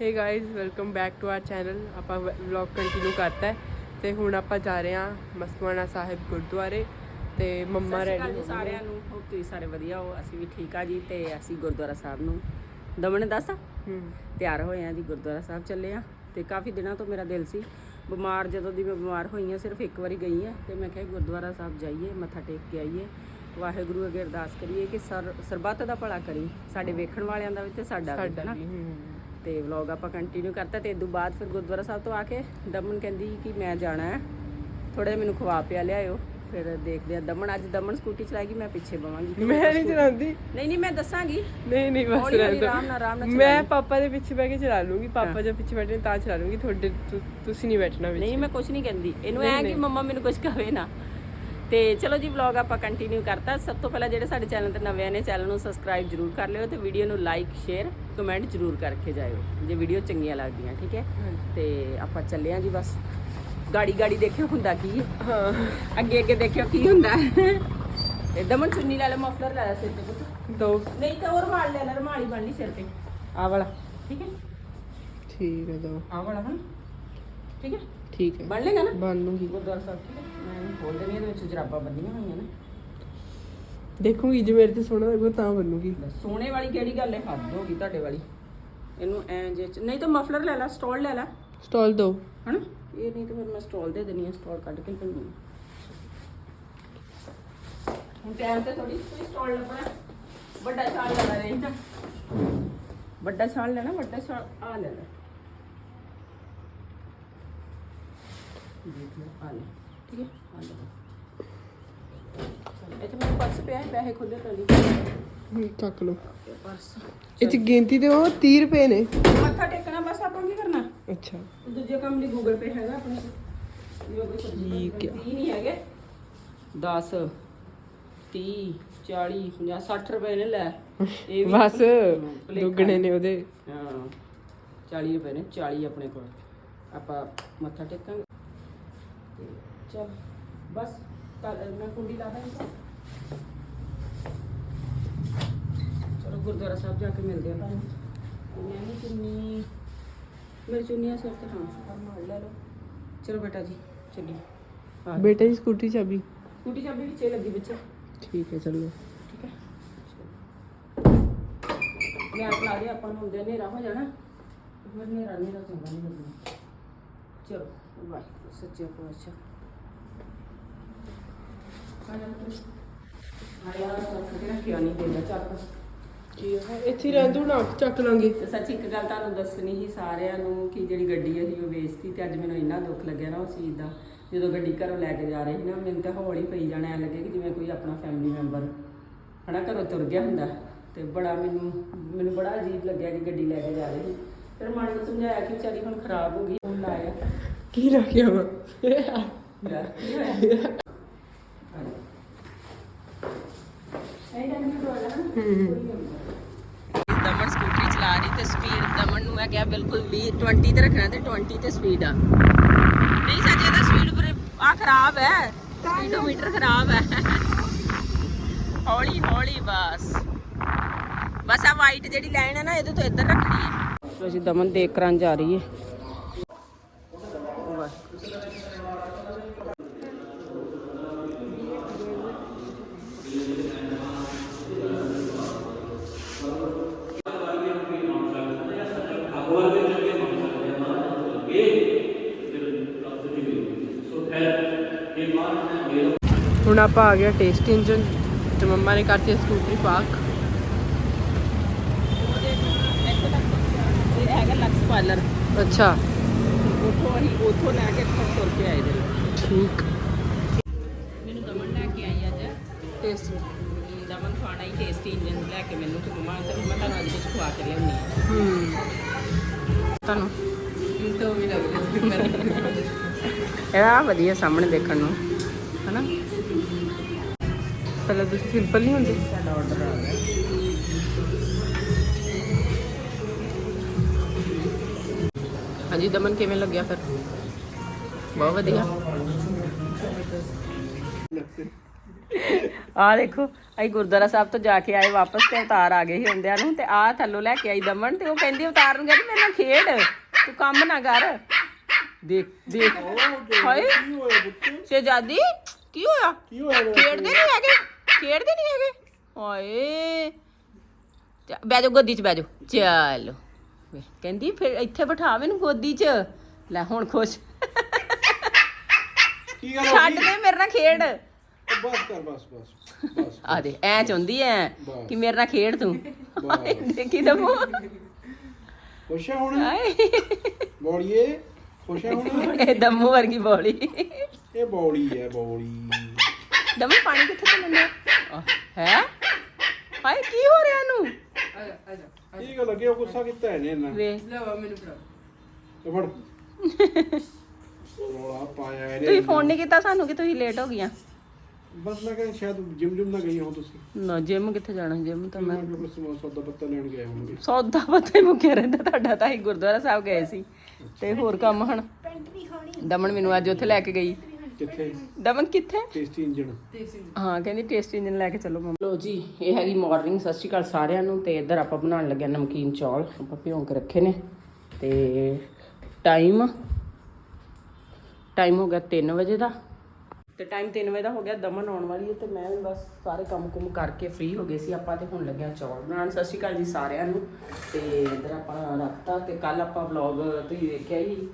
Hey guys welcome back to our channel ਆਪਾਂ vlog continue ਕਰਤਾ ਹੈ ਤੇ ਹੁਣ ਆਪਾਂ ਜਾ ਰਹੇ ਹਾਂ ਮਸਤਵਾਨਾ ਸਾਹਿਬ ਗੁਰਦੁਆਰੇ ਤੇ ਮੰਮਾ ਰੈਡੀ ਜੀ ਸਾਰਿਆਂ ਨੂੰ। ਹੋਪ ਤੁਸੀਂ ਸਾਰੇ ਵਧੀਆ ਹੋ। ਅਸੀਂ ਵੀ ਠੀਕ ਆ ਜੀ ਤੇ ਅਸੀਂ ਗੁਰਦੁਆਰਾ ਸਾਹਿਬ ਨੂੰ ਦਮਨ ਦੱਸ। ਹੂੰ। ਤਿਆਰ ਹੋਏ ਆ ਜੀ ਗੁਰਦੁਆਰਾ ਸਾਹਿਬ ਚੱਲੇ ਆ ਤੇ ਕਾਫੀ ਦਿਨਾਂ ਤੋਂ ਮੇਰਾ ਦਿਲ ਸੀ। ਬਿਮਾਰ ਜਦੋਂ ਦੀ ਮੈਂ ਬਿਮਾਰ ਹੋਈ ਆ ਸਿਰਫ ਇੱਕ ਵਾਰੀ ਗਈ ਆ ਤੇ ਮੈਂ ਕਿਹਾ ਗੁਰਦੁਆਰਾ ਸਾਹਿਬ ਜਾਈਏ ਮੱਥਾ ਟੇਕ ਕੇ ਆਈਏ। ਵਾਹਿਗੁਰੂ ਅੱਗੇ ਅਰਦਾਸ ਕਰੀਏ ਕਿ ਸਰ ਸਰਬੱਤ ਦਾ ਭਲਾ ਕਰੀ। ਸਾਡੇ ਵੇਖਣ ਵਾਲਿਆਂ ਦਾ ਵੀ ਤੇ ਸਾਡਾ ਵੀ ਹਨਾ ਹੂੰ। ਤੇ ਵਲੌਗ ਆਪਾਂ ਕੰਟੀਨਿਊ ਕਰਤਾ ਤੇ ਇਦੋਂ ਬਾਅਦ ਫਿਰ ਗੁਰਦੁਆਰਾ ਸਾਹਿਬ ਤੋਂ ਆ ਕੇ ਦਮਨ ਕਹਿੰਦੀ ਕਿ ਮੈਂ ਜਾਣਾ ਹੈ। ਥੋੜਾ ਮੈਨੂੰ ਖਵਾ ਪਿਆ ਲਿਆਇਓ ਫਿਰ ਦੇਖਦੇ ਆ ਦਮਨ ਅੱਜ ਦਮਨ ਸਕੂਟੀ ਚਲਾਏਗੀ ਮੈਂ ਪਿੱਛੇ ਬਵਾਂਗੀ। ਮੈਂ ਨਹੀਂ ਚਲਾਉਂਦੀ। ਨਹੀਂ ਨਹੀਂ ਮੈਂ ਦੱਸਾਂਗੀ। ਨਹੀਂ ਨਹੀਂ ਬਸ। ਆਰਾਮ ਨਾਲ ਆਰਾਮ ਨਾਲ ਮੈਂ ਪਾਪਾ ਦੇ ਪਿੱਛੇ ਬਹਿ ਕੇ ਚਲਾ ਲੂੰਗੀ। ਪਾਪਾ ਜਦ ਪਿੱਛੇ ਬੈਠੇ ਤਾਂ ਚਲਾ ਲੂੰਗੀ। ਤੁਹਾਡੇ ਤੁਸੀਂ ਨਹੀਂ ਬੈਠਣਾ ਵਿੱਚ। ਨਹੀਂ ਮੈਂ ਕੁਝ ਨਹੀਂ ਕਹਿੰਦੀ। ਇਹਨੂੰ ਐ ਕਿ ਮੰਮਾ ਮੈਨੂੰ ਕੁਝ ਕਹੇ ਨਾ। ਤੇ ਚਲੋ ਜੀ ਵਲੌਗ ਆਪਾਂ ਕੰਟੀਨਿਊ ਕਰਤਾ। ਸਭ ਤੋਂ ਪਹਿਲਾਂ ਜਿਹੜੇ ਸਾਡੇ ਚੈਨਲ ਤੇ ਨਵੇਂ ਨੇ ਚੈਨਲ ਨੂੰ ਸਬਸਕ੍ਰਾਈਬ ਜਰੂਰ ਕਰ ਲਿਓ ਤੇ ਵੀਡੀਓ ਨੂੰ ਲਾਈਕ ਸ਼ੇਅਰ ਕਮੈਂਟ ਜਰੂਰ ਕਰਕੇ ਜਾਇਓ ਜੇ ਵੀਡੀਓ ਚੰਗੀਆਂ ਲੱਗਦੀਆਂ ਠੀਕ ਹੈ? ਤੇ ਆਪਾਂ ਚੱਲੇ ਆਂ ਜੀ ਬਸ। ਗਾੜੀ ਗਾੜੀ ਦੇਖਿਓ ਹੁੰਦਾ ਕੀ ਹੈ। ਹਾਂ। ਅੱਗੇ ਅੱਗੇ ਦੇਖਿਓ ਕੀ ਹੁੰਦਾ। ਤੇ ਦਮਨ ਚੁੰਨੀ ਲੈ ਲੈ ਮਫਲਰ ਲੈ ਲੈ ਸਿਰ ਤੇ ਪੁੱਤ। ਦੋ। ਨਹੀਂ ਤਾਂ ਉਹ ਰੁਮਾਲ ਲੈ ਲੈ ਰੁਮਾਲ ਹੀ ਬੰਨ ਲਈ ਸਿਰ ਤੇ। ਆ ਵਾਲਾ ਠੀਕ ਹੈ? ਠੀਕ ਹੈ ਦੋ। ਆ ਵਾਲਾ ਹਨ? ਠੀਕ ਹੈ? ਠੀਕ ਹੈ। ਬੰਨ ਲੇਗਾ ਨਾ? ਬਣ ਲੂੰਗੀ। ਗੁਰਦੁਆਰਾ ਸਾਹਿਬ ਠੀਕ ਹੈ? ਮੈਂ ਖੋਲ ਦੇਣੀ ਇਹਦੇ ਵਿੱਚ ਜਰਾਬਾਂ ਬੰਨੀਆਂ ਹੋਈਆਂ ਨੇ। ਦੇਖੂੰਗੀ ਜੇ ਮੇਰੇ ਤੇ ਸੋਹਣਾ ਲੱਗੂ ਤਾਂ ਬਣੂਗੀ ਲੈ, ਸੋਨੇ ਵਾਲੀ ਕਿਹੜੀ ਗੱਲ ਹੈ? ਹੱਦ ਹੋ ਗਈ ਤੁਹਾਡੇ ਵਾਲੀ। ਇਹਨੂੰ ਐ ਜੇ ਚ- ਨਹੀਂ ਤਾਂ ਮਫਲਰ ਲੈ ਲੈ ਸਟਾਲ ਲੈ ਲੈ। ਸਟਾਲ ਦੋ। ਹਨਾ? ਇਹ ਨਹੀਂ ਤਾਂ ਫਿਰ ਮੈਂ ਸਟਾਲ ਦੇ ਦੇਣੀ ਹੈ ਸਟਾਲ ਕੱਢ ਕੇ ਭੰਨੀ ਹੁਣ ਟਾਈਮ ਤੇ ਥੋੜੀ ਕੋਈ ਸਟਾਲ ਲੱਭਣਾ। ਵੱਡਾ ਛਾਲ ਲੈਣਾ ਨਹੀਂ ਤਾਂ ਵੱਡਾ ਛਾਲ ਲੈਣਾ ਵੱਡਾ ਛਾਲ ਆ ਲੈ ਲੈ। ਦੇਖ ਲਓ ਆ ਲੈ। ਠੀਕ ਹੈ? ਆ ਲੈ। ਇੱਥੇ ਮੇਰੇ ਪਰਸ ਪਿਆ ਹੈ ਪੈਸੇ ਖੁੱਲੇ ਤਾਂ ਨਹੀਂ। ਹੂੰ, ਚੱਕ ਲਓ। ਪਰਸ ਇਹ ਚ ਗਿਣਤੀ ਤੇ ਉਹ 30 ਰੁਪਏ ਨੇ। ਮੱਥਾ ਟੇਕਣਾ ਬਸ ਆਪਾਂ ਕੀ ਕਰਨਾ? ਅੱਛਾ। ਦੂਜੇ ਕੰਮ ਲਈ ਗੂਗਲ ਪੇ ਹੈਗਾ ਆਪਣੇ ਕੋਲ। ਜੋ ਕੋਈ ਸਬਜ਼ੀ ਠੀਕ ਆ। ਤੀਹ ਨਹੀਂ ਹੈਗੇ। 10 30 40 50 60 ਰੁਪਏ ਨੇ ਲੈ। ਇਹ ਵੀ ਬਸ ਹਮ, ਭੁਲੇਖਾ ਦੁੱਗਣੇ ਨੇ ਉਹਦੇ। ਹਾਂ 40 ਰੁਪਏ ਨੇ 40 ਆਪਣੇ ਕੋਲ। ਆਪਾਂ ਮੱਥਾ ਟੇਕਾਂਗੇ। ਤੇ ਚਲ ਬਸ। ਕੱਲ ਮੈਂ ਕੁੰਡੀ ਲਾ ਦਾਂਗੀ ਚਲੋ ਗੁਰਦੁਆਰਾ ਸਾਹਿਬ ਜਾ ਕੇ ਮਿਲਦੇ ਆਪਾਂ ਮੈਂ ਵੀ ਚੁੰਨੀ ਮੇਰੀ ਚੁੰਨੀਆਂ ਸਿਰ ਤੇ ਹਾਂ ਫਰਮਾਲ ਲੈ ਲਓ ਚਲੋ ਬੇਟਾ ਜੀ ਚੱਲੀ ਆ ਬੇਟਾ ਜੀ ਸਕੂਟੀ ਚਾਬੀ ਸਕੂਟੀ ਚਾਬੀ ਵਿੱਚੇ ਲੱਗੀ ਵਿੱਚ ਠੀਕ ਹੈ ਚਲੋ ਠੀਕ ਹੈ ਮੈਂ ਆਪ ਲਾ ਦਿਆ ਆਪਾਂ ਨੂੰ ਹੁੰਦੇ ਹਨੇਰਾ ਹੋ ਜਾਣਾ ਫਿਰ ਹਨੇਰਾ ਹਨੇਰਾ ਚੰਗਾ ਨਹੀਂ ਲੱਗਣਾ ਚਲੋ ਵਾਹਿਗੁਰੂ ਸੱਚੇ ਪਾਤਸ਼ਾਹ ਆਇਆ ਚੱਕ ਕੇ ਰੱਖਿਆ ਨਹੀਂ ਦੇਦਾ ਚੱਕ ਹੈ? ਇੱਥੇ ਹੀ ਰਹਿੰਦੂ ਨਾ ਚੱਕ ਲਾਂਗੇ। ਤੇ ਸੱਚ ਇੱਕ ਗੱਲ ਤੁਹਾਨੂੰ ਦੱਸਣੀ ਸੀ ਸਾਰਿਆਂ ਨੂੰ ਕਿ ਜਿਹੜੀ ਗੱਡੀ ਅਸੀਂ ਉਹ ਵੇਚਤੀ ਤੇ ਅੱਜ ਮੈਨੂੰ ਇੰਨਾ ਦੁੱਖ ਲੱਗਿਆ ਨਾ ਉਸ ਚੀਜ਼ ਦਾ। ਜਦੋਂ ਗੱਡੀ ਘਰੋਂ ਲੈ ਕੇ ਜਾ ਰਹੇ ਸੀ ਨਾ ਮੈਨੂੰ ਤਾਂ ਹੌਲੀ ਪਈ ਜਾਣਾ ਐ ਲੱਗੇ ਕਿ ਜਿਵੇਂ ਕੋਈ ਆਪਣਾ ਫੈਮਿਲੀ ਮੈਂਬਰ ਹਨਾ ਘਰੋਂ ਤੁਰ ਗਿਆ ਹੁੰਦਾ। ਤੇ ਬੜਾ ਮੈਨੂੰ ਮੈਨੂੰ ਬੜਾ ਅਜੀਬ ਲੱਗਿਆ ਕਿ ਗੱਡੀ ਲੈ ਕੇ ਜਾ ਰਹੇ ਸੀ। ਫਿਰ ਮਨ ਨੂੰ ਸਮਝਾਇਆ ਕਿ ਵਿਚਾਰੀ ਹੁਣ ਖਰਾਬ ਹੋ ਗਈ ਹੁਣ ਲਾਇਆ। ਕੀ ਰੱਖਿਆ ਵਾ ਕੀ ਹੋਇਆ ਐਂ ਡੰਗੀ ਡੋਲਾ ਦਮਨ ਸਕੂਟਰੀ ਚਲਾ ਰਹੀ ਤੇ ਸਪੀਡ ਦਮਨ ਨੂੰ ਮੈਂ ਕਿਹਾ ਬਿਲਕੁਲ 20 20 ਤੇ ਰੱਖਣਾ ਤੇ 20 ਤੇ ਸਪੀਡ ਆ। ਨਹੀਂ ਸੱਚ ਇਹਦਾ ਸਪੀਡ ਆ ਖਰਾਬ ਹੈ। ਸਪੀਡੋਮੀਟਰ ਖਰਾਬ ਹੈ। ਹੌਲੀ ਹੌਲੀ ਬਸ। ਬਸ ਆ ਵਾਈਟ ਜਿਹੜੀ ਲਾਈਨ ਹੈ ਨਾ, ਇਹਦੇ ਤੋਂ ਇੱਧਰ ਰੱਖਣੀ ਹੈ। ਅਸੀਂ ਦਮਨ ਦੇਖ ਕਰਾਂ ਜਾ ਰਹੀ ਹੈ ਹੁਣ ਆਪਾਂ ਆ ਗਿਆ ਟੇਸਟ ਇੰਜਨ ਤੇ ਮੰਮਾ ਨੇ ਕਰਤੀ ਸਕੂਟਰੀ ਪਾਰਕ ਇਹ ਹੈਗਾ ਲਕਸ ਪਾਰਲਰ ਅੱਛਾ। ਉੱਥੋਂ ਅਸੀਂ ਉੱਥੋਂ ਲੈ ਕੇ ਇੱਥੋਂ ਤੁਰ ਕੇ ਆਏ ਦੇ ਠੀਕ। ਮੈਨੂੰ ਦਮਨ ਲੈ ਕੇ ਆਈ ਅੱਜ। ਟੇਸਟ ਦਮਨ ਖਾਣਾ ਹੀ ਟੇਸਟੀ ਇੰਜਨ ਲੈ ਕੇ ਮੈਨੂੰ ਤੇ ਮਮਾ ਤੇ ਮੈਂ ਤੁਹਾਨੂੰ ਅੱਜ ਕੁਝ ਖਵਾ ਕੇ ਲਿਆਉਣੀ ਹੈ ਹੂੰ। ਤੁਹਾਨੂੰ? ਤੋਂ ਵੀ ਇਹ ਵਧੀਆ ਸਾਹਮਣੇ ਦੇਖਣ ਨੂੰ। ਪਹਿਲਾਂ ਤੁਸੀਂ ਸਿੰਪਲ ਨਹੀਂ ਹੁੰਦੇ। ਸਾਡਾ ਆਰਡਰ ਆ ਗਿਆ ਹਾਂਜੀ ਦਮਨ ਕਿਵੇਂ ਲੱਗਿਆ ਫਿਰ? ਬਹੁਤ ਵਧੀਆ। ਆ ਦੇਖੋ ਅਸੀਂ ਗੁਰਦੁਆਰਾ ਸਾਹਿਬ ਤੋਂ ਜਾ ਕੇ ਆਏ ਵਾਪਸ ਤੇ ਉਤਾਰ ਆ ਗਏ ਸੀ ਹੁੰਦਿਆਂ ਨੂੰ ਤੇ ਆ ਥੱਲੋਂ ਲੈ ਕੇ ਆਈ ਦਮਨ ਤੇ ਉਹ ਕਹਿੰਦੀ ਉਤਾਰ ਨੂੰ ਕਹਿੰਦੀ ਮੇਰੇ ਨਾਲ ਖੇਡ ਤੂੰ ਕੰਮ ਨਾ ਕਰ। ਦੇਖ ਦੇਖ। ਹਾਏ ਕੀ ਹੋਇਆ ਪੁੱਤ? ਸ਼ਹਿਜ਼ਾਦੀ ਕੀ ਹੋਇਆ? ਕੀ ਹੋਇਆ? ਖੇਡਦੇ ਨਹੀਂ ਹੈਗੇ। ਖੇਡਦੇ ਨਹੀਂ ਹੈਗੇ? ਚੱਲ, ਬਹਿ ਜਾਓ ਗੋਦੀ 'ਚ ਬਹਿ ਜਾਓ। ਚਲੋ। ਵੇ, ਕਹਿੰਦੀ ਫਿਰ ਇੱਥੇ ਬਿਠਾ ਮੈਨੂੰ ਗੋਦੀ 'ਚ। ਲੈ ਹੁਣ ਖੁਸ਼। ਕੀ ਗੱਲ ਹੋ ਛੱਡ ਗਈ ਦੇ ਮੇਰੇ ਨਾਲ ਖੇਡ। ਬਸ ਕਰ ਬਸ ਬਸ ਬਸ। ਆ ਦੇ ਐ ਚਾਹੁੰਦੀ ਐ। ਕਿ ਮੇਰੇ ਨਾਲ ਖੇਡ ਤੂੰ। ਦੇਖੀ ਦਮੋ ਖੁਸ਼ ਹੈ ਹੁਣ? ਬੋਲੀਏ। ਖੁਸ਼ ਹੈ ਹੁਣ? ਇਹ ਦਮੋ ਵਰਗੀ ਬੋਲੀ। ਇਹ ਬੋਲੀ ਹੈ ਬੋਲੀ। ਦਮੋ ਪਾਣੀ ਕਿੱਥੇ ਚੱਲਣਾ ਹੈ? ਹਾਏ ਕੀ ਹੋ ਰਿਹਾ ਇਹਨੂੰ? ਆ ਜਾ ਆ? ਜਾ ਇਹ ਗੱਲ ਅੱਗੇ ਉਹ ਗੁੱਸਾ ਕੀਤਾ ਇਹਨੇ ਨਾ ਵੇ। ਲਵਾ ਮੈਨੂੰ ਫੜਾ। ਤੇ ਫੜ। ਰੋਲਾ ਪਾਇਆ ਤੁਸੀਂ ਇਹਨੇ ਫੋਨ ਨਹੀਂ ਕੀਤਾ ਸਾਨੂੰ ਕਿ ਤੁਸੀਂ ਲੇਟ ਹੋ ਗਈਆਂ? ਬਸ ਮੈਂ ਕਹਿੰਦਾ ਸ਼ਾਇਦ ਜਿਮ ਜਿਮ ਨਾ ਗਈ ਹੋ ਤੁਸੀਂ। ਨਾ ਜਿਮ ਕਿੱਥੇ ਜਾਣਾ? ਜਿਮ ਤਾਂ ਮੈਂ ਸੌਦਾ ਪੱਤਾ ਲੈਣ ਗਏ ਹੋਣਗੇ ਸੌਦਾ ਪਤਾ ਹੀ ਮੁੱਕਿਆ ਰਹਿੰਦਾ ਤੁਹਾਡਾ ਤਾਂ ਹੀ ਗੁਰਦੁਆਰਾ ਸਾਹਿਬ ਗਏ ਸੀ। ਤੇ ਹੋਰ ਕੰਮ ਹਨ? ਦਮਨ ਮੈਨੂੰ ਅੱਜ ਉੱਥੇ ਲੈ ਕੇ ਗਈ। ਕਿੱਥੇ? ਦਮਨ ਕਿੱਥੇ? ਟੇਸਟੀ ਇੰਜਣ। ਹਾਂ ਕਹਿੰਦੀ ਟੇਸਟੀ ਇੰਜਨ ਲੈ ਕੇ ਚੱਲੋ ਮੰਮਾ। ਲੋ ਜੀ ਇਹ ਹੈਗੀ ਮਾਰਨਿੰਗ ਸਤਿ ਸ਼੍ਰੀ ਅਕਾਲ ਸਾਰਿਆਂ ਨੂੰ। ਤੇ ਇੱਧਰ ਆਪਾਂ ਬਣਾਉਣ ਲੱਗਿਆ ਨਮਕੀਨ ਚੌਲ। ਆਪਾਂ ਭਿਉਂ ਕੇ ਰੱਖੇ ਨੇ। ਤੇ ਟਾਈਮ ਟਾਈਮ ਹੋ ਗਿਆ 3 ਵਜੇ ਦਾ। ਤੇ ਟਾਈਮ 3 ਵਜੇ ਦਾ ਹੋ ਗਿਆ ਦਮਨ ਆਉਣ ਵਾਲੀ ਹੈ ਤੇ ਮੈਂ ਵੀ ਬਸ ਸਾਰੇ ਕੰਮ ਕੁਮ ਕਰਕੇ ਫ੍ਰੀ ਹੋ ਗਏ ਸੀ। ਆਪਾਂ ਤੇ ਹੁਣ ਲੱਗਿਆ ਚੌਲ ਬਣਾਉਣ। ਸਤਿ ਸ਼੍ਰੀ ਅਕਾਲ ਜੀ ਸਾਰਿਆਂ ਨੂੰ। ਤੇ ਇੱਧਰ ਆਪਾਂ ਰੱਖਤਾ ਤੇ ਕੱਲ ਆਪਾਂ ਵਲੌਗ ਤੁਸੀਂ ਦੇਖਿਆ ਹੀ।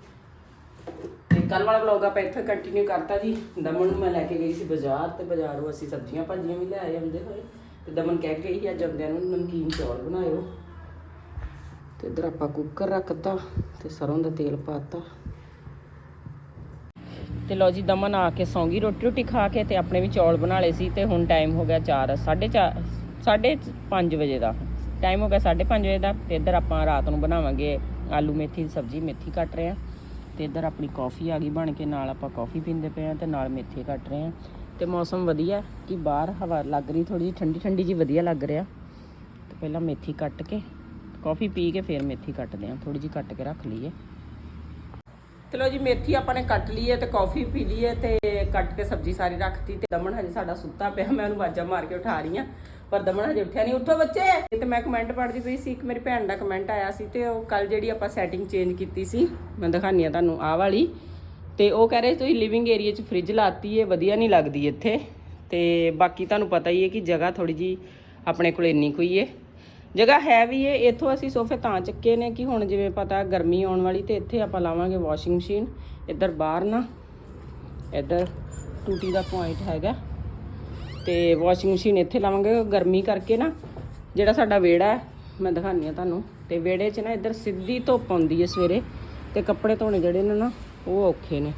ਕੱਲ ਵਾਲਾ ਵਲੌਗ ਆਪਾਂ ਇੱਥੇ ਕੰਟੀਨਿਊ ਕਰਤਾ ਜੀ। ਦਮਨ ਨੂੰ ਮੈਂ ਲੈ ਕੇ ਗਈ ਸੀ ਬਾਜ਼ਾਰ ਤੇ ਬਾਜ਼ਾਰੋਂ ਅਸੀਂ ਸਬਜ਼ੀਆਂ ਭਾਜੀਆਂ ਵੀ ਲੈ ਆਏ ਹੁੰਦੇ ਹੋਏ। ਤੇ ਦਮਨ ਕਹਿ ਕੇ ਗਈ ਸੀ ਅੱਜ ਆਉਂਦਿਆਂ ਨੂੰ ਨਮਕੀਨ ਚੌਲ ਬਣਾਇਓ। ਤੇ ਇੱਧਰ ਆਪਾਂ ਕੁੱਕਰ ਰੱਖਤਾ ਤੇ ਸਰੋਂ ਦਾ ਤੇਲ ਪਾਤਾ। ਤੇ ਲੋ ਜੀ, ਦਮਨ ਆ ਕੇ ਸੌਂਗੀ ਰੋਟੀ ਰੋਟੀ ਖਾ ਕੇ ਤੇ ਆਪਣੇ ਵੀ ਚੌਲ ਬਣਾ ਲਏ ਸੀ ਤੇ ਹੁਣ ਟਾਈਮ ਹੋ ਗਿਆ 4 4:30 5 ਵਜੇ ਦਾ। ਟਾਈਮ ਹੋ ਗਿਆ 5:30 ਵਜੇ ਦਾ ਤੇ ਇੱਧਰ ਆਪਾਂ ਰਾਤ ਨੂੰ ਬਣਾਵਾਂਗੇ ਆਲੂ ਮੇਥੀ ਦੀ ਸਬਜ਼ੀ, ਮੇਥੀ ਕੱਟ ਰਹੇ ਆ ਤੇ ਇੱਧਰ ਆਪਣੀ ਕਾਫੀ ਆ ਗਈ ਬਣ ਕੇ, ਨਾਲ ਆਪਾਂ ਕਾਫੀ ਪੀਂਦੇ ਪਏ ਆ ਤੇ ਨਾਲ ਮੇਥੀ ਕੱਟ ਰਹੇ ਆ ਤੇ ਮੌਸਮ ਵਧੀਆ ਕਿ ਬਾਹਰ ਹਵਾ ਲੱਗ ਰਹੀ ਥੋੜੀ ਜਿਹੀ ਠੰਡੀ ਠੰਡੀ ਜੀ ਵਧੀਆ ਲੱਗ ਰਿਹਾ। ਤੇ ਪਹਿਲਾਂ ਮੇਥੀ ਕੱਟ ਕੇ ਕਾਫੀ ਪੀ ਕੇ ਫਿਰ ਮੇਥੀ ਕੱਟਦੇ ਆ ਥੋੜੀ ਜਿਹੀ ਕੱਟ ਕੇ ਰੱਖ ਲਈਏ। ਚਲੋ ਜੀ, ਮੇਥੀ ਆਪਾਂ ਨੇ ਕੱਟ ਲਈ ਹੈ ਤੇ ਕਾਫੀ ਪੀ ਲਈ ਹੈ ਤੇ ਕੱਟ ਕੇ ਸਬਜ਼ੀ ਸਾਰੀ ਰੱਖਤੀ ਤੇ ਦਮਨ ਹਜੇ ਸਾਡਾ ਸੁੱਤਾ ਪਿਆ, ਮੈਂ ਉਹਨੂੰ ਵਾਜਾ ਮਾਰ ਕੇ ਉਠਾ ਰਹੀ ਆ ਪਰ ਦਮਨ ਹਜੇ ਉੱਠਿਆ ਨਹੀਂ। ਉੱਠੋ ਬੱਚੇ। ਤੇ ਮੈਂ ਕਮੈਂਟ ਪੜ੍ਹਦੀ ਪਈ ਸੀ। ਇੱਕ ਮੇਰੀ ਭੈਣ ਦਾ ਕਮੈਂਟ ਆਇਆ ਸੀ ਤੇ ਉਹ ਕੱਲ ਜਿਹੜੀ ਆਪਾਂ ਸੈਟਿੰਗ ਚੇਂਜ ਕੀਤੀ ਸੀ, ਮੈਂ ਦਿਖਾਨੀ ਆ ਤੁਹਾਨੂੰ ਆਹ ਵਾਲੀ। ਤੇ ਉਹ ਕਹਿ ਰਹੇ ਤੁਸੀਂ ਲਿਵਿੰਗ ਏਰੀਆ 'ਚ ਫ੍ਰਿਜ ਲਾਤੀ ਏ, ਵਧੀਆ ਨਹੀਂ ਲੱਗਦੀ ਇੱਥੇ। ਤੇ ਬਾਕੀ ਤੁਹਾਨੂੰ ਪਤਾ ਹੀ ਹੈ ਕਿ ਜਗ੍ਹਾ ਥੋੜੀ ਜੀ ਆਪਣੇ ਕੋਲ ਇੰਨੀ ਕੋਈ ਏ। ਜਗ੍ਹਾ ਹੈ ਵੀ ਏ। ਇੱਥੋਂ ਅਸੀਂ ਸੋਫੇ ਤਾਂ ਚੱਕੇ ਨੇ ਕਿ ਹੁਣ ਜਿਵੇਂ ਪਤਾ ਗਰਮੀ ਆਉਣ ਵਾਲੀ ਤੇ ਇੱਥੇ ਆਪਾਂ ਲਾਵਾਂਗੇ ਵਾਸ਼ਿੰਗ ਮਸ਼ੀਨ ਇੱਧਰ ਬਾਹਰ ਨਾ, ਇੱਧਰ ਟੂਟੀ ਦਾ ਪੁਆਇੰਟ ਹੈਗਾ। ਤੇ ਵਾਸ਼ਿੰਗ ਮਸ਼ੀਨ ਇੱਥੇ ਲਾਵਾਂਗੇ, ਗਰਮੀ ਕਰਕੇ ਨਾ, ਜਿਹੜਾ ਸਾਡਾ ਵਿਹੜਾ ਹੈ, ਮੈਂ ਦਿਖਾਉਂਦੀ ਆ ਤੁਹਾਨੂੰ। ਤੇ ਵਿਹੜੇ 'ਚ ਨਾ ਇੱਧਰ ਸਿੱਧੀ ਧੁੱਪ ਆਉਂਦੀ ਹੈ ਸਵੇਰੇ, ਤੇ ਕੱਪੜੇ ਧੋਣੇ ਜਿਹੜੇ ਨੇ ਨਾ, ਉਹ ਔਖੇ ਨੇ।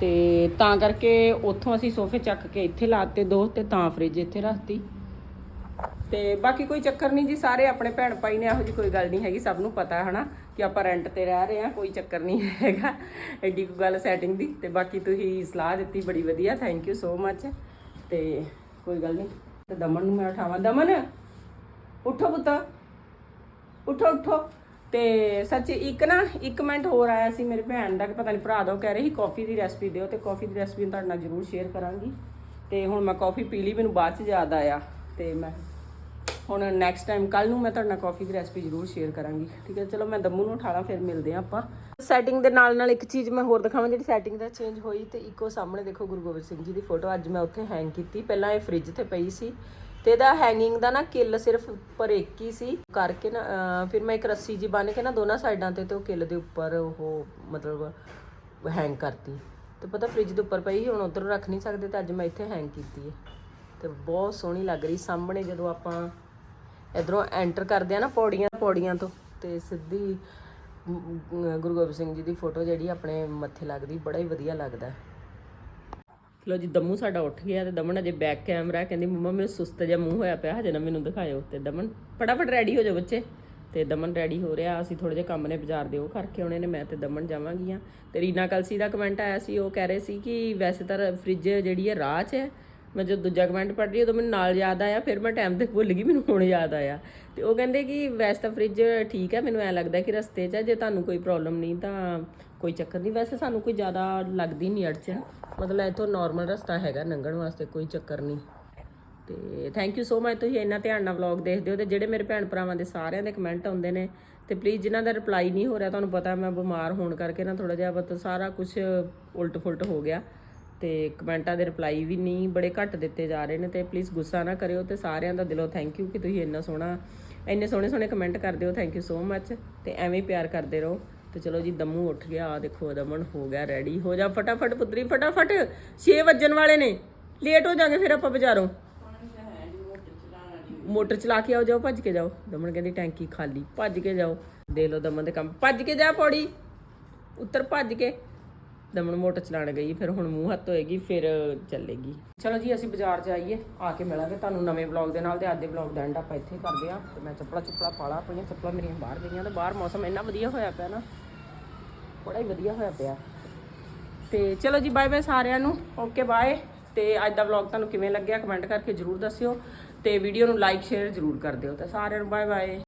ਤੇ ਤਾਂ ਕਰਕੇ ਉੱਥੋਂ ਅਸੀਂ ਸੋਫੇ ਚੱਕ ਕੇ ਇੱਥੇ ਲਾਤੇ ਦੋ, ਤੇ ਤਾਂ ਫ੍ਰਿਜ ਇੱਥੇ ਰੱਖਤੀ। ਤੇ ਬਾਕੀ ਕੋਈ ਚੱਕਰ ਨਹੀਂ ਜੀ, ਸਾਰੇ ਆਪਣੇ ਭੈਣ ਭਾਈ ਨੇ ਇਹੋ ਜੀ ਕੋਈ ਗੱਲ ਨਹੀਂ ਹੈਗੀ, ਸਭ ਨੂੰ ਪਤਾ ਹੈ ਹਨਾ, ਕਿ ਆਪਾਂ ਰੈਂਟ ਤੇ ਰਹਿ ਰਹੇ ਹਾਂ, ਕੋਈ ਚੱਕਰ ਨਹੀਂ ਹੈਗਾ। ਐਡੀ ਕੋਈ ਗੱਲ ਸੈਟਿੰਗ ਦੀ, ਤੇ ਬਾਕੀ ਤੁਸੀਂ ਸਲਾਹ ਦਿੱਤੀ, ਬੜੀ ਵਧੀਆ ਥੈਂਕ ਯੂ ਸੋ ਮੱਚ ਤੇ ਕੋਈ ਗੱਲ ਨਹੀਂ, ਤੇ ਦਮਨ ਨੂੰ ਮੈਂ ਉਠਾਵਾਂ। ਦਮਨ, ਉੱਠੋ ਪੁੱਤ। ਉੱਠੋ ਉੱਠੋ। ਤੇ ਸੱਚ ਇੱਕ ਨਾ, ਇੱਕ ਮਿੰਟ ਹੋਰ ਆਇਆ ਸੀ ਮੇਰੇ ਭੈਣ ਦਾ, ਕਿ ਪਤਾ ਨਹੀਂ ਭਰਾ ਦਾ, ਉਹ ਕਹਿ ਰਹੀ ਸੀ ਕਾਫੀ ਦੀ ਰੈਸਪੀ ਦਿਓ, ਤੇ ਕਾਫੀ ਦੀ ਰੈਸਪੀ ਤੁਹਾਡੇ ਨਾਲ ਜ਼ਰੂਰ ਸ਼ੇਅਰ ਕਰਾਂਗੀ। ਤੇ ਹੁਣ ਮੈਂ ਕਾਫੀ ਪੀ ਲਈ, ਮੈਨੂੰ ਬਾਅਦ ਚ ਯਾਦ ਆਇਆ, ਤੇ ਮੈਂ ਹੁਣ ਨੈਕਸਟ ਟਾਈਮ ਕੱਲ ਨੂੰ ਮੈਂ ਤੁਹਾਡੇ ਨਾਲ ਕਾਫੀ ਦੀ ਰੈਸਪੀ ਜ਼ਰੂਰ ਸ਼ੇਅਰ ਕਰਾਂਗੀ। ਠੀਕ ਹੈ, ਚਲੋ ਮੈਂ ਦਮੂ ਨੂੰ ਉਠਾਲਾਂ ਫਿਰ ਮਿਲਦੇ ਹਾਂ ਆਪਾਂ। ਸੈਟਿੰਗ ਦੇ ਨਾਲ ਨਾਲ ਇੱਕ ਚੀਜ਼ ਮੈਂ ਹੋਰ ਦਿਖਾਵਾਂ, ਜਿਹੜੀ ਸੈਟਿੰਗ ਦਾ ਚੇਂਜ ਹੋਈ ਤੇ ਇੱਕੋ ਸਾਹਮਣੇ ਦੇਖੋ, ਗੁਰੂ ਗੋਬਿੰਦ ਸਿੰਘ ਜੀ ਦੀ ਫੋਟੋ ਅੱਜ ਮੈਂ ਉੱਥੇ ਹੈਂਗ ਕੀਤੀ। ਪਹਿਲਾਂ ਇਹ ਫ੍ਰਿਜ ਤੇ ਪਈ ਸੀ ਤੇ ਇਹਦਾ ਹੈਂਗਿੰਗ ਦਾ ਨਾ ਕਿੱਲ ਸਿਰਫ ਉੱਪਰ ਇੱਕ ਹੀ ਸੀ। ਕਰਕੇ ਨਾ ਫਿਰ ਮੈਂ ਇੱਕ ਰੱਸੀ ਜੀ ਬੰਨ ਕੇ ਨਾ ਦੋਨਾਂ ਸਾਈਡਾਂ ਤੇ ਤੇ ਉਹ ਕਿੱਲ ਦੇ ਉੱਪਰ ਉਹ ਮਤਲਬ ਹੈਂਗ ਕਰਤੀ। ਤੇ ਪਤਾ ਫ੍ਰਿਜ ਦੇ ਉੱਪਰ ਪਈ ਹੁਣ ਉਧਰ ਰੱਖ ਨਹੀਂ ਸਕਦੇ ਤੇ ਅੱਜ ਮੈਂ ਇੱਥੇ ਹੈਂਗ ਕੀਤੀ ਹੈ। ਤੇ ਬਹੁਤ ਸੋਹਣੀ ਲੱਗ ਰਹੀ। ਸਾਹਮਣੇ ਜਦੋਂ ਆਪਾਂ ਇਧਰੋਂ ਐਂਟਰ ਕਰਦੇ ਆ ਨਾ ਪੌੜੀਆਂ ਪੌੜੀਆਂ ਤੋਂ ਤੇ ਸਿੱਧੀ ਗੁਰੂ ਗੋਬਿੰਦ ਸਿੰਘ ਜੀ ਦੀ ਫੋਟੋ ਜਿਹੜੀ ਆਪਣੇ ਮੱਥੇ ਲੱਗਦੀ, ਬੜਾ ਹੀ ਵਧੀਆ ਲੱਗਦਾ। ਹੈ ਲੋ ਜੀ, ਦਮੂ ਸਾਡਾ ਉੱਠ ਗਿਆ ਤੇ ਦਮਨ ਅਜੇ ਬੈਕ ਕੈਮਰਾ ਕਹਿੰਦੀ, ਮੰਮਾ ਮੇਰੇ ਸੁਸਤ ਜਿਹਾ ਮੂੰਹ ਹੋਇਆ ਪਿਆ, ਹਜੇ ਨਾ ਮੈਨੂੰ ਦਿਖਾਇਓ। ਤੇ ਦਮਨ, ਫਟਾਫਟ ਰੈਡੀ ਹੋ ਜਾਓ ਬੱਚੇ। ਤੇ ਦਮਨ ਰੈਡੀ ਹੋ ਰਿਹਾ, ਅਸੀਂ ਥੋੜੇ ਜਿਹੇ ਕੰਮ ਨੇ ਬਾਜ਼ਾਰ ਦੇ, ਉਹ ਕਰਕੇ ਆਉਣੇ ਨੇ, ਮੈਂ ਤੇ ਦਮਨ ਜਾਵਾਂਗੀਆਂ। ਤੇ ਰੀਨਾ ਕਲਸੀ ਦਾ ਕਮੈਂਟ ਆਇਆ ਸੀ, ਉਹ ਕਹਿ ਰਹੇ ਸੀ ਕਿ ਵੈਸੇ ਤਾਂ ਫ੍ਰਿਜ ਜਿਹੜੀ ਹੈ ਰਾਹ 'ਚ ਹੈ ਮੈਂ ਜਦੋਂ ਦੂਜਾ ਕਮੈਂਟ ਪੜ੍ਹ ਰਹੀ ਉਦੋਂ ਮੈਨੂੰ ਨਾਲ ਯਾਦ ਆਇਆ, ਫਿਰ ਮੈਂ ਟਾਈਮ ਤੇ ਭੁੱਲ ਗਈ, ਮੈਨੂੰ ਹੁਣ ਯਾਦ ਆਇਆ। ਤੇ ਉਹ ਕਹਿੰਦੇ ਕਿ ਵੈਸੇ ਤਾਂ ਫ੍ਰਿਜ ਠੀਕ ਹੈ, ਮੈਨੂੰ ਐ ਲੱਗਦਾ ਕਿ ਰਸਤੇ 'ਚ ਹੈ, ਜੇ ਤੁਹਾਨੂੰ ਕੋਈ ਪ੍ਰੋਬਲਮ ਨਹੀਂ ਤਾਂ ਕੋਈ ਚੱਕਰ ਨਹੀਂ। ਵੈਸੇ ਸਾਨੂੰ ਕੋਈ ਜ਼ਿਆਦਾ ਲੱਗਦੀ ਨਹੀਂ ਅੜਚਣ ਮਤਲਬ ਇਥੋਂ ਨਾਰਮਲ ਰਸਤਾ ਹੈਗਾ, ਲੰਘਣ ਵਾਸਤੇ ਕੋਈ ਚੱਕਰ ਨਹੀਂ। ਤੇ ਥੈਂਕ ਯੂ ਸੋ ਮਚ ਤੁਸੀਂ ਇੰਨਾ ਧਿਆਨ ਨਾਲ ਵਲੌਗ ਦੇਖਦੇ ਹੋ ਤੇ ਜਿਹੜੇ ਮੇਰੇ ਭੈਣ ਭਰਾਵਾਂ ਦੇ ਸਾਰਿਆਂ ਦੇ ਕਮੈਂਟ ਆਉਂਦੇ ਨੇ, ਤੇ ਪਲੀਜ਼ ਜਿਨ੍ਹਾਂ ਦਾ ਰਿਪਲਾਈ ਨਹੀਂ ਹੋ ਰਿਹਾ, ਤੁਹਾਨੂੰ ਪਤਾ ਮੈਂ ਬਿਮਾਰ ਹੋਣ ਕਰਕੇ ਨਾ ਥੋੜਾ ਜਿਹਾ ਬਤ ਸਾਰਾ ਕੁਝ ਉਲਟ ਫੁਲਟ ਹੋ ਗਿਆ। ਤੇ ਕਮੈਂਟਾਂ ਦੇ ਰਿਪਲਾਈ ਵੀ ਨਹੀਂ, ਬੜੇ ਘੱਟ ਦਿੱਤੇ ਜਾ ਰਹੇ ਨੇ ਤੇ ਪਲੀਜ਼ ਗੁੱਸਾ ਨਾ ਕਰਿਓ ਤੇ ਸਾਰਿਆਂ ਦਾ ਦਿਲੋਂ ਥੈਂਕ ਯੂ ਕਿ ਤੁਸੀਂ ਇੰਨਾ ਸੋਹਣਾ, ਇੰਨੇ ਸੋਹਣੇ ਸੋਹਣੇ ਕਮੈਂਟ ਕਰਦੇ ਹੋ ਥੈਂਕ ਯੂ ਸੋ ਮੱਚ ਤੇ ਐਵੇਂ ਹੀ ਪਿਆਰ ਕਰਦੇ ਰਹੋ ਤੇ ਚਲੋ ਜੀ ਦਮੂ ਉੱਠ ਗਿਆ ਆ ਦੇਖੋ ਦਮਨ ਹੋ ਗਿਆ ਰੈਡੀ ਹੋ ਜਾ ਫਟਾਫਟ ਪੁੱਤਰੀ, ਫਟਾਫਟ 6 ਵੱਜਣ ਵਾਲੇ ਨੇ ਲੇਟ ਹੋ ਜਾਗੇ ਫਿਰ ਆਪਾਂ ਬਾਜ਼ਾਰੋਂ। ਮੋਟਰ ਚਲਾ ਕੇ ਆਓ, ਜਾਓ, ਭੱਜ ਕੇ ਜਾਓ। ਦਮਨ ਕਹਿੰਦੀ ਟੈਂਕੀ ਖਾਲੀ, ਭੱਜ ਕੇ ਜਾਓ। ਦੇ ਲਓ ਦਮਨ ਦੇ ਕੰਮ, ਭੱਜ ਕੇ ਜਾ ਪੌੜੀ, ਉੱਤਰ ਭੱਜ ਕੇ। ਦਮਨ ਮੋਟਰ ਚਲਾਣ ਗਈ, ਫਿਰ ਹੁਣ ਮੂੰਹ ਹੱਥ ਹੋਏਗੀ ਫਿਰ ਚੱਲੇਗੀ। ਚਲੋ ਜੀ, ਅਸੀਂ ਬਾਜ਼ਾਰ ਜਾਈਏ ਆ ਕੇ ਮਿਲਾਂਗੇ ਤੁਹਾਨੂੰ ਨਵੇਂ ਵਲੌਗ ਦੇ ਨਾਲ ਤੇ ਅੱਜ ਦੇ ਵਲੌਗ ਦਾ ਐਂਡ ਆਪਾਂ ਇੱਥੇ ਕਰਦੇ ਆ ਤੇ ਮੈਂ ਚੱਪਲਾ ਚੁੱਪਲਾ ਪਾਲਾ ਆਪਣੀਆਂ ਚੱਪਲਾਂ ਮੇਰੀਆਂ ਬਾਹਰ ਗਈਆਂ ਤੇ ਬਾਹਰ ਮੌਸਮ ਇੰਨਾ ਵਧੀਆ ਹੋਇਆ ਪਿਆ ਨਾ, ਬੜਾ ਹੀ ਵਧੀਆ ਹੋਇਆ ਪਿਆ। ਤੇ ਚਲੋ ਜੀ ਬਾਏ ਬਾਏ ਸਾਰਿਆਂ ਨੂੰ ਓਕੇ ਬਾਏ ਤੇ ਅੱਜ ਦਾ ਵਲੌਗ ਤੁਹਾਨੂੰ ਕਿਵੇਂ ਲੱਗਿਆ ਕਮੈਂਟ ਕਰਕੇ ਜਰੂਰ ਦੱਸਿਓ। ਤੇ ਵੀਡੀਓ ਨੂੰ ਲਾਈਕ ਸ਼ੇਅਰ ਜਰੂਰ ਕਰ ਦਿਓ। ਤੇ ਸਾਰਿਆਂ ਨੂੰ ਬਾਏ ਬਾਏ